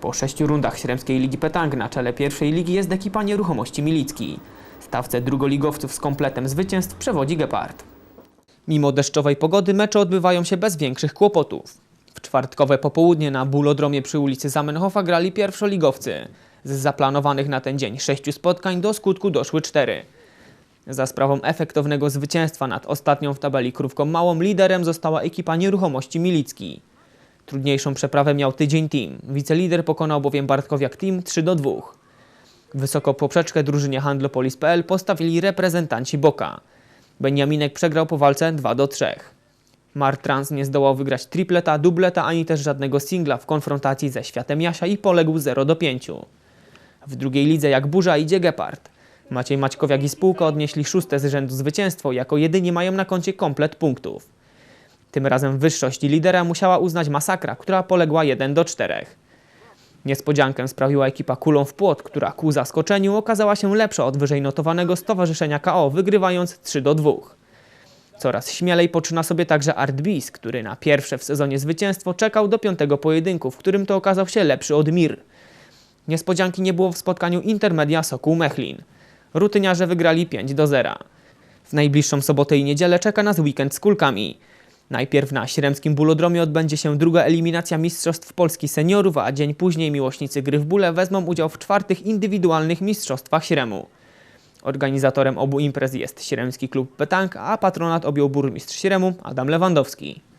Po sześciu rundach Śremskiej Ligi Petang na czele pierwszej ligi jest ekipa Nieruchomości Milicki. Stawce drugoligowców z kompletem zwycięstw przewodzi Gepard. Mimo deszczowej pogody mecze odbywają się bez większych kłopotów. W czwartkowe popołudnie na Bulodromie przy ulicy Zamenhofa grali pierwszoligowcy. Z zaplanowanych na ten dzień sześciu spotkań do skutku doszły cztery. Za sprawą efektownego zwycięstwa nad ostatnią w tabeli Krówką Małą liderem została ekipa Nieruchomości Milicki. Trudniejszą przeprawę miał tydzień Team. Wicelider pokonał bowiem Bartkowiak Team 3 do 2. Wysoko poprzeczkę drużynie Handlopolis.pl postawili reprezentanci Boka. Beniaminek przegrał po walce 2 do 3. Martrans nie zdołał wygrać tripleta, dubleta ani też żadnego singla w konfrontacji ze Światem Jasia i poległ 0 do 5. W drugiej lidze jak burza idzie Gepard. Maciej Maćkowiak i spółka odnieśli szóste z rzędu zwycięstwo, jako jedyni mają na koncie komplet punktów. Tym razem wyższość lidera musiała uznać masakra, która poległa 1 do 4. Niespodziankę sprawiła ekipa kulą w płot, która ku zaskoczeniu okazała się lepsza od wyżej notowanego stowarzyszenia KO, wygrywając 3 do 2. Coraz śmielej poczyna sobie także Art Bis, który na pierwsze w sezonie zwycięstwo czekał do piątego pojedynku, w którym to okazał się lepszy od Mir. Niespodzianki nie było w spotkaniu Intermedia Sokół Mechlin. Rutyniarze wygrali 5 do 0. W najbliższą sobotę i niedzielę czeka nas weekend z kulkami. Najpierw na Śremskim Bulodromie odbędzie się druga eliminacja Mistrzostw Polski Seniorów, a dzień później miłośnicy gry w bóle wezmą udział w czwartych indywidualnych Mistrzostwach Śremu. Organizatorem obu imprez jest Śremski Klub Petank, a patronat objął burmistrz Śremu Adam Lewandowski.